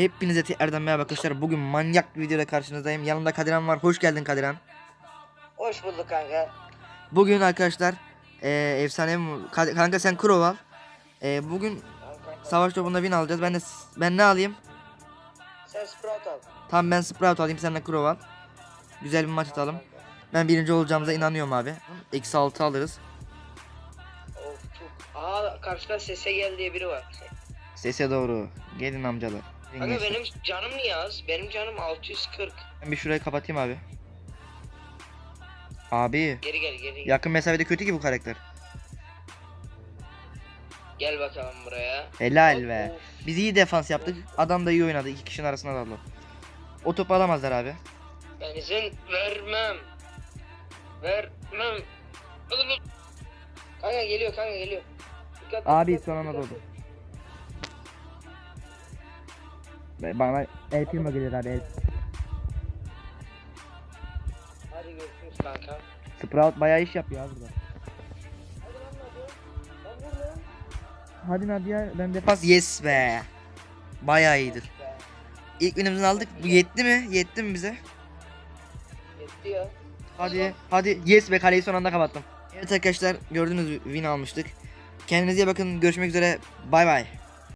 Hepinize tekrardan merhaba arkadaşlar. Bugün manyak bir videoda karşınızdayım. Yanımda Kadiran var. Hoş geldin Kadiran. Hoş bulduk kanka. Bugün arkadaşlar eee efsane Kad- kanka sen Crow al. Eee, bugün savaş topunda win alacağız. Ben de ben ne alayım? Sen Sprout al. Tam ben Sprout alayım. Sen de Crow al. Güzel bir maç atalım. Ben birinci olacağımıza inanıyorum abi. Eksi 6 alırız. Of çok. Aa karşıda sese gel diye biri var. Sese doğru. Gelin amcalar. Kanka benim canım niye az? Benim canım 640. Ben bir şurayı kapatayım abi. Abi Geri gel geri gel. yakın mesafede kötü ki bu karakter. Gel bakalım buraya. Helal be. Of. Biz iyi defans yaptık. Adam da iyi oynadı. İki kişinin arasında daldı. O topu alamazlar abi. Ben izin vermem. Vermem. Kanka geliyor kanka geliyor. Dikkat, Abi dikkat, son anda doğdu. Bana El Primo geliyor abi. El. Hadi görüşürüz kanka. Sprout bayağı iş yapıyor abi burada. Hadi Nadia ben defans. Yes be. Bayağı iyidir. İlk winimizi aldık. Bu yetti mi? Yetti mi bize? Yetti ya. Hadi. Hadi. Yes be kaleyi son anda kapattım. Evet arkadaşlar gördüğünüz gibi win almıştık. Kendinize iyi bakın. Görüşmek üzere. Bay bay.